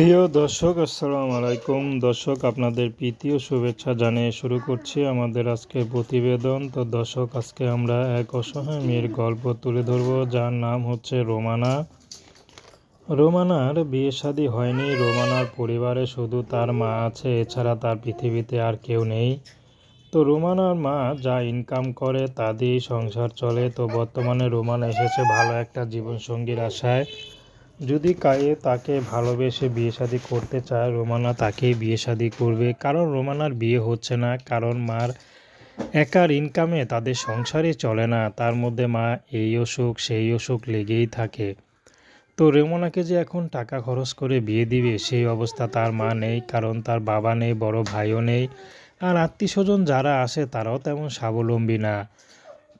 প্রিয় দর্শক, আসসালামু আলাইকুম। দর্শক, আপনাদের প্রীতি ও শুভেচ্ছা জানিয়ে শুরু করছি আমাদের আজকের প্রতিবেদন। তো দর্শক, আজকে আমরা এক অসহায় মেয়ের গল্প তুলে ধরব, যার নাম হচ্ছে রোমানা। রোমানার বিয়ে শাদী হয়নি, রোমানার পরিবারে শুধু তার মা আছে, এছাড়া তার পৃথিবীতে আর কেউ নেই। তো রোমানার মা যা ইনকাম করে, তা দিয়েই সংসার চলে। তো বর্তমানে রোমানা এসেছে ভালো একটা জীবনসঙ্গীর আশায়। যদি কায়ে তাকে ভালোবেসে বিয়ে শাদী করতে চায়, রোমানা তাকেই বিয়ে শাদী করবে। কারণ রোমানার বিয়ে হচ্ছে না, কারণ মার একার ইনকামে তাদের সংসারই চলে না, তার মধ্যে মা এই অসুখ, সেই অসুখ লেগেই থাকে। তো রেমোনাকে যে এখন টাকা খরচ করে বিয়ে দিবে, সেই অবস্থা তার মা নেই, কারণ তার বাবা নেই, বড় ভাইও নেই। আর আত্মীয় স্বজন যারা আসে, তারাও তেমন স্বাবলম্বী না।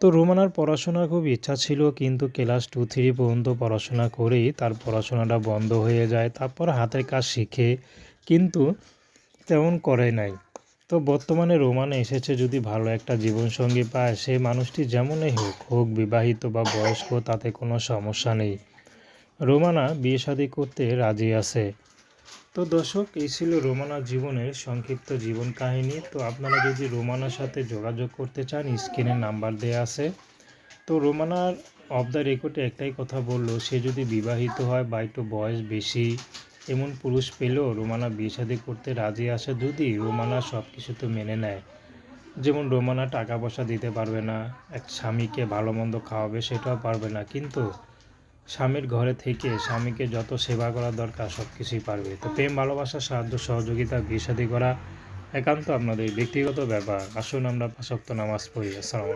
তো রোমানার পড়াশোনার খুব ইচ্ছা ছিল, কিন্তু ক্লাস টু থ্রি পর্যন্ত পড়াশোনা করেই তার পড়াশোনাটা বন্ধ হয়ে যায়, তারপর হাতের কাজ শিখে, কিন্তু তেমন করে নাই। তো বর্তমানে রোমানে এসেছে যদি ভালো একটা জীবনসঙ্গী পায়, সে মানুষটি যেমনই হোক হোক বিবাহিত বা বয়স্ক, তাতে কোনো সমস্যা নেই। রোমানা বিয়ে শাদী করতে রাজি আছে। তো দর্শক, এই ছিল রোমানা জীবনের সংক্ষিপ্ত জীবন কাহিনী। তো আপনারা যদি রোমানার সাথে যোগাযোগ করতে চান, স্ক্রিনে নাম্বার দেওয়া আছে। তো রোমানার অফ দ্য রেকর্ডে একটাই কথা বলল, সে যদি বিবাহিত হয় বা একটু বয়স বেশি, এমন পুরুষ পেলেও রোমানা বিয়ে করতে রাজি আসে যদি রোমানা সব কিছু তো মেনে নেয়। যেমন রোমানা টাকা পয়সা দিতে পারবে না, এক স্বামীকে ভালো মন্দ খাওয়াবে সেটাও পারবে না। কিন্তু স্বামীর ঘরে থেকে স্বামীকে যত সেবা করা দরকার, সব কিছুই পারবে। তো প্রেম, ভালোবাসা, সাহায্য, সহযোগিতা, বিয়ে করা একান্ত আপনাদের ব্যক্তিগত ব্যাপার। আসুন আমরা পাশক্ত নামাজ পড়ি। আসসালামু